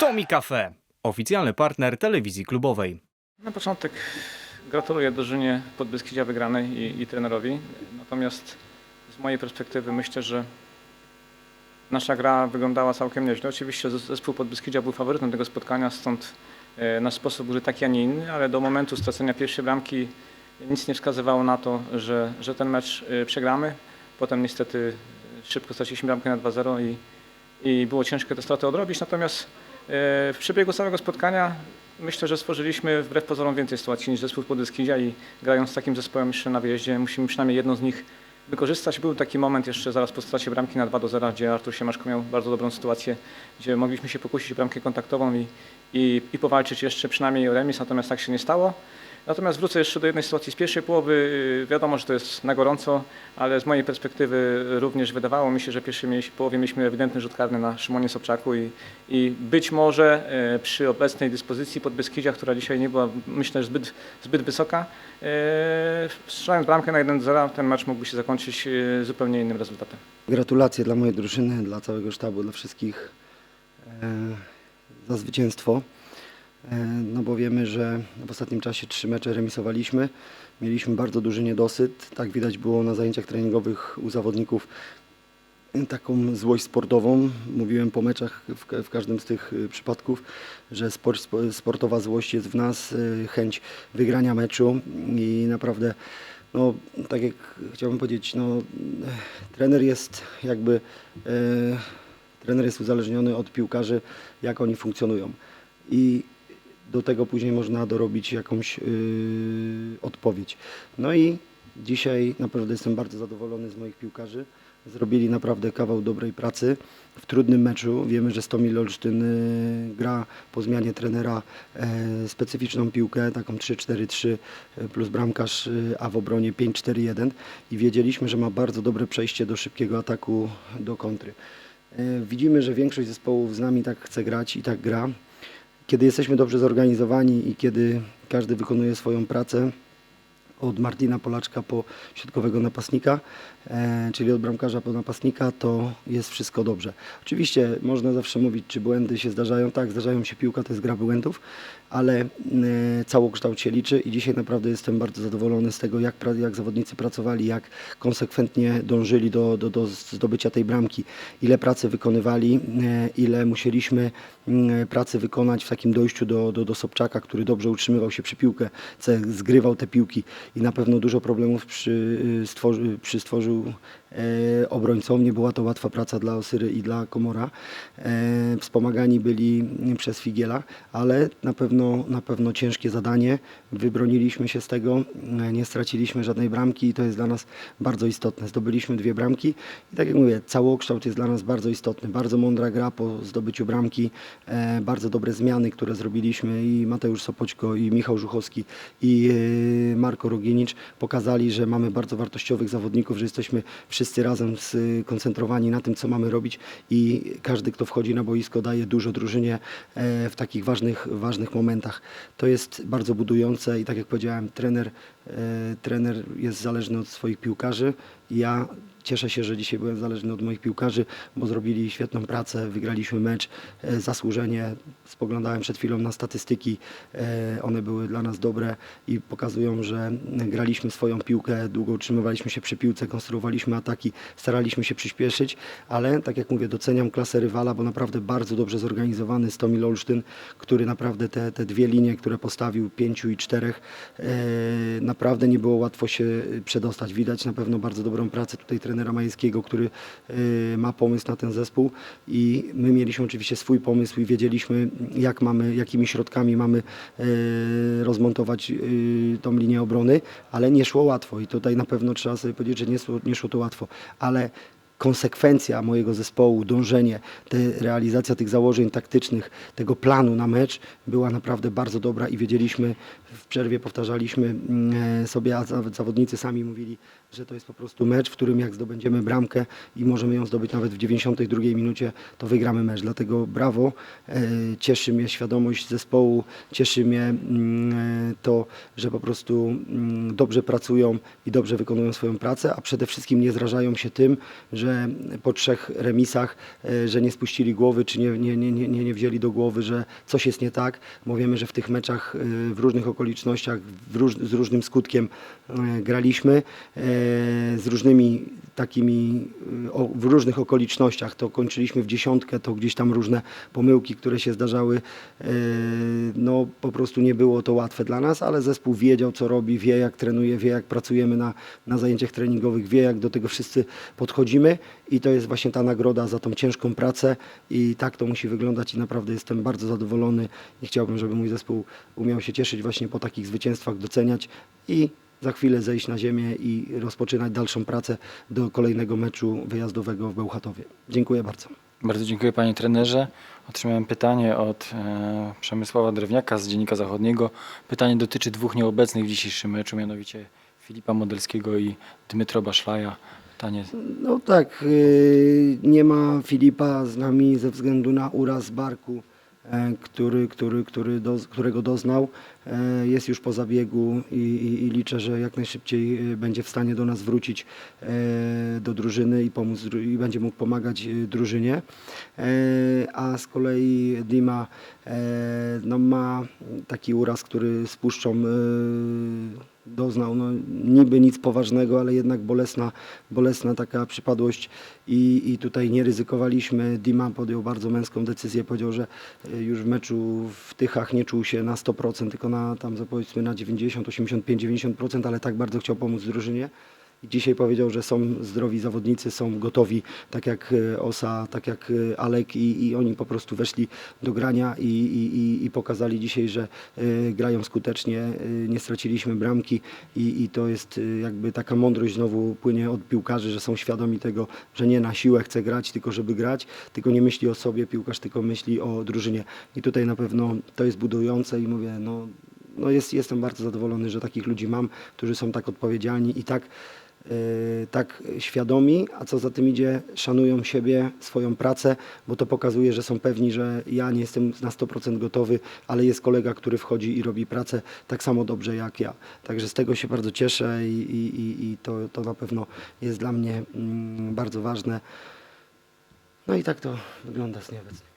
Tomi Cafe, oficjalny partner telewizji klubowej. Na początek gratuluję drużynie Podbeskidzia wygranej i, i trenerowi. Natomiast z mojej perspektywy myślę, że nasza gra wyglądała całkiem nieźle. Oczywiście zes- zespół Podbeskidzia był faworytem tego spotkania, stąd e, nasz sposób był taki, a nie inny, ale do momentu stracenia pierwszej bramki nic nie wskazywało na to, że, że ten mecz e, przegramy. Potem niestety szybko straciliśmy bramkę na 2-0 i, i było ciężko te straty odrobić. Natomiast w przebiegu całego spotkania myślę, że stworzyliśmy wbrew pozorom więcej sytuacji niż zespół Podbeskidzia i grając z takim zespołem jeszcze na wyjeździe musimy przynajmniej jedną z nich wykorzystać. Był taki moment jeszcze zaraz po stracie bramki na 2 do 0, gdzie Artur Siemaszko miał bardzo dobrą sytuację, gdzie mogliśmy się pokusić o bramkę kontaktową i, i, i powalczyć jeszcze przynajmniej o remis, natomiast tak się nie stało. Natomiast wrócę jeszcze do jednej sytuacji z pierwszej połowy. Wiadomo, że to jest na gorąco, ale z mojej perspektywy również wydawało mi się, że w pierwszej połowie mieliśmy ewidentny rzut karny na Szymonie Sobczaku i, i być może e, przy obecnej dyspozycji Podbeskidzia, która dzisiaj nie była myślę, zbyt, zbyt wysoka, e, strzelając bramkę na 1-0 ten mecz mógłby się zakończyć zupełnie innym rezultatem. Gratulacje dla mojej drużyny, dla całego sztabu, dla wszystkich e, za zwycięstwo. E, no bo wiemy, że w ostatnim czasie trzy mecze remisowaliśmy. Mieliśmy bardzo duży niedosyt. Tak widać było na zajęciach treningowych u zawodników taką złość sportową. Mówiłem po meczach w, w każdym z tych e, przypadków, że sport, spo- sportowa złość jest w nas, e, chęć wygrania meczu i naprawdę no, tak jak chciałbym powiedzieć, no, trener jest jakby e, trener jest uzależniony od piłkarzy, jak oni funkcjonują. I do tego później można dorobić jakąś y, odpowiedź. No i dzisiaj naprawdę jestem bardzo zadowolony z moich piłkarzy. Zrobili naprawdę kawał dobrej pracy w trudnym meczu. Wiemy, że Stomil Olsztyn y, gra po zmianie trenera e, specyficzną piłkę, taką 3-4-3 e, plus bramkarz, y, a w obronie 5-4-1 i wiedzieliśmy, że ma bardzo dobre przejście do szybkiego ataku do kontry. E, Widzimy, że większość zespołów z nami tak chce grać i tak gra. Kiedy jesteśmy dobrze zorganizowani i kiedy każdy wykonuje swoją pracę, od Martina Polaczka po środkowego napastnika, e, czyli od bramkarza po napastnika, to jest wszystko dobrze. Oczywiście można zawsze mówić, czy błędy się zdarzają. Tak, zdarzają się piłka, to jest gra błędów, ale e, całokształt się liczy i dzisiaj naprawdę jestem bardzo zadowolony z tego, jak, jak zawodnicy pracowali, jak konsekwentnie dążyli do, do, do zdobycia tej bramki, ile pracy wykonywali, e, ile musieliśmy mm, pracy wykonać w takim dojściu do, do, do Sobczaka, który dobrze utrzymywał się przy piłkę, zgrywał te piłki i na pewno dużo problemów przy, y, stworzy, przy stworzył e, obrońcom. Nie była to łatwa praca dla Osyry i dla Komora. E, wspomagani byli przez Figiela, ale na pewno, na pewno ciężkie zadanie. Wybroniliśmy się z tego, e, nie straciliśmy żadnej bramki i to jest dla nas bardzo istotne. Zdobyliśmy dwie bramki i tak jak mówię, całokształt jest dla nas bardzo istotny. Bardzo mądra gra po zdobyciu bramki, bardzo dobre zmiany, które zrobiliśmy i Mateusz Sopoćko, i Michał Żuchowski, i Marko Roginicz pokazali, że mamy bardzo wartościowych zawodników, że jesteśmy wszyscy razem skoncentrowani na tym, co mamy robić i każdy, kto wchodzi na boisko, daje dużo drużynie e, w takich ważnych, ważnych momentach. To jest bardzo budujące i tak jak powiedziałem, trener, e, trener jest zależny od swoich piłkarzy. Ja cieszę się, że dzisiaj byłem zależny od moich piłkarzy, bo zrobili świetną pracę, wygraliśmy mecz e, zasłużenie. Spoglądałem przed chwilą na statystyki, e, one były dla nas dobre i pokazują, że graliśmy swoją piłkę, długo utrzymywaliśmy się przy piłce, konstruowaliśmy ataki, staraliśmy się przyspieszyć, ale tak jak mówię, doceniam klasę rywala, bo naprawdę bardzo dobrze zorganizowany Stomil Olsztyn, który naprawdę te, te dwie linie, które postawił, pięciu i czterech, e, naprawdę nie było łatwo się przedostać. Widać na pewno bardzo dobrą pracę tutaj Majewskiego, który e, ma pomysł na ten zespół. I my mieliśmy oczywiście swój pomysł i wiedzieliśmy, jak mamy, jakimi środkami mamy e, rozmontować e, tą linię obrony, ale nie szło łatwo. I tutaj na pewno trzeba sobie powiedzieć, że nie szło, nie szło to łatwo, ale konsekwencja mojego zespołu, dążenie, te, realizacja tych założeń taktycznych, tego planu na mecz była naprawdę bardzo dobra i wiedzieliśmy, w przerwie powtarzaliśmy mm, sobie, a zaw- zawodnicy sami mówili, że to jest po prostu mecz, w którym jak zdobędziemy bramkę i możemy ją zdobyć nawet w 92 minucie, to wygramy mecz. Dlatego brawo. E, Cieszy mnie świadomość zespołu, cieszy mnie mm, e, to, że po prostu mm, dobrze pracują i dobrze wykonują swoją pracę, a przede wszystkim nie zrażają się tym, że po trzech remisach, e, że nie spuścili głowy, czy nie, nie, nie, nie, nie wzięli do głowy, że coś jest nie tak, bo wiemy, że w tych meczach w różnych okolicznościach, w róż, z różnym skutkiem graliśmy, z różnymi takimi, w różnych okolicznościach, to kończyliśmy w dziesiątkę, to gdzieś tam różne pomyłki, które się zdarzały, e, no po prostu nie było to łatwe dla nas, ale zespół wiedział co robi, wie jak trenuje, wie jak pracujemy na, na zajęciach treningowych, wie jak do tego wszyscy podchodzimy. I to jest właśnie ta nagroda za tą ciężką pracę. I tak to musi wyglądać. I naprawdę jestem bardzo zadowolony. I chciałbym, żeby mój zespół umiał się cieszyć właśnie po takich zwycięstwach, doceniać i za chwilę zejść na ziemię i rozpoczynać dalszą pracę do kolejnego meczu wyjazdowego w Bełchatowie. Dziękuję bardzo. Bardzo dziękuję panie trenerze. Otrzymałem pytanie od e, Przemysława Drewniaka z Dziennika Zachodniego. Pytanie dotyczy dwóch nieobecnych w dzisiejszym meczu, mianowicie Filipa Modelskiego i Dmytro Baszlaja. Pytanie No tak, yy, nie ma Filipa z nami ze względu na uraz barku, e, który, który, który do, którego doznał. E, Jest już po zabiegu i, i, i liczę, że jak najszybciej e, będzie w stanie do nas wrócić e, do drużyny i, pomóc, i będzie mógł pomagać drużynie. A z kolei Dima no, ma taki uraz, który z puszczą e, doznał. No, niby nic poważnego, ale jednak bolesna, bolesna taka przypadłość i, i tutaj nie ryzykowaliśmy. Dima podjął bardzo męską decyzję, powiedział, że już w meczu w Tychach nie czuł się na 100%, tylko na tam powiedzmy na 90, 85, 90%, ale tak bardzo chciał pomóc drużynie. I dzisiaj powiedział, że są zdrowi zawodnicy, są gotowi, tak jak e, Osa, tak jak e, Alek i, i oni po prostu weszli do grania i, i, i- pokazali dzisiaj, że e, grają skutecznie, nie straciliśmy bramki i, i to jest jakby taka mądrość znowu płynie od piłkarzy, że są świadomi tego, że nie na siłę chce grać, tylko żeby grać, tylko nie myśli o sobie piłkarz, tylko myśli o drużynie. I tutaj na pewno to jest budujące i mówię, no, no jest, jestem bardzo zadowolony, że takich ludzi mam, którzy są tak odpowiedzialni i tak e, tak świadomi, a co za tym idzie, szanują siebie, swoją pracę, bo to pokazuje, że są pewni, że ja nie jestem na 100% gotowy, ale jest kolega, który wchodzi i robi pracę tak samo dobrze jak ja. Także z tego się bardzo cieszę i, i, i- to, to na pewno jest dla mnie mm, bardzo ważne. No i tak to wygląda z nieobecnymi.